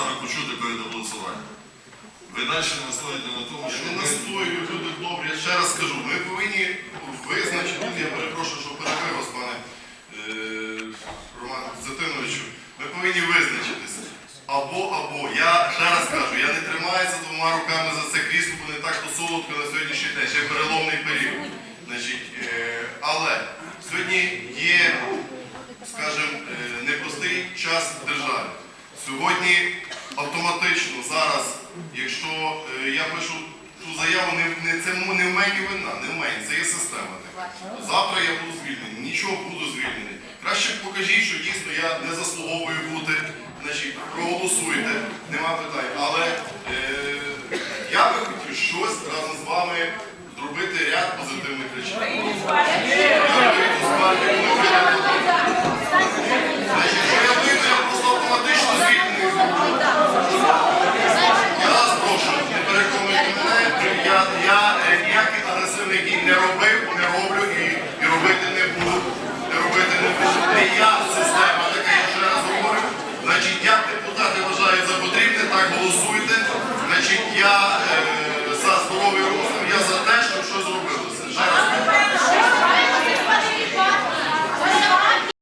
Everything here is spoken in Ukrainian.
саме почути перед голосуванням. Ви далі настоїте на тому, що Я не настою, люди добрі. Я ще раз скажу, ми повинні визначити, я перепрошую, що перебив вас, пане е, Роман Зетиновичу, ми повинні визначитися. Або, або. Я ще раз кажу, я не тримаюся двома руками за це крісло, бо не так то солодко на сьогоднішній день, ще переломний період. Значить, е, але сьогодні є, скажімо, е, непростий час в державі. Сьогодні автоматично зараз, якщо е, я пишу ту заяву, не, не, це не в мені вина, не в мені, це є система. Завтра я буду звільнений, нічого буду звільнений. Краще покажіть, що дійсно я не заслуговую бути, значить, проголосуйте, нема питань. Але е, я би хотів щось разом з вами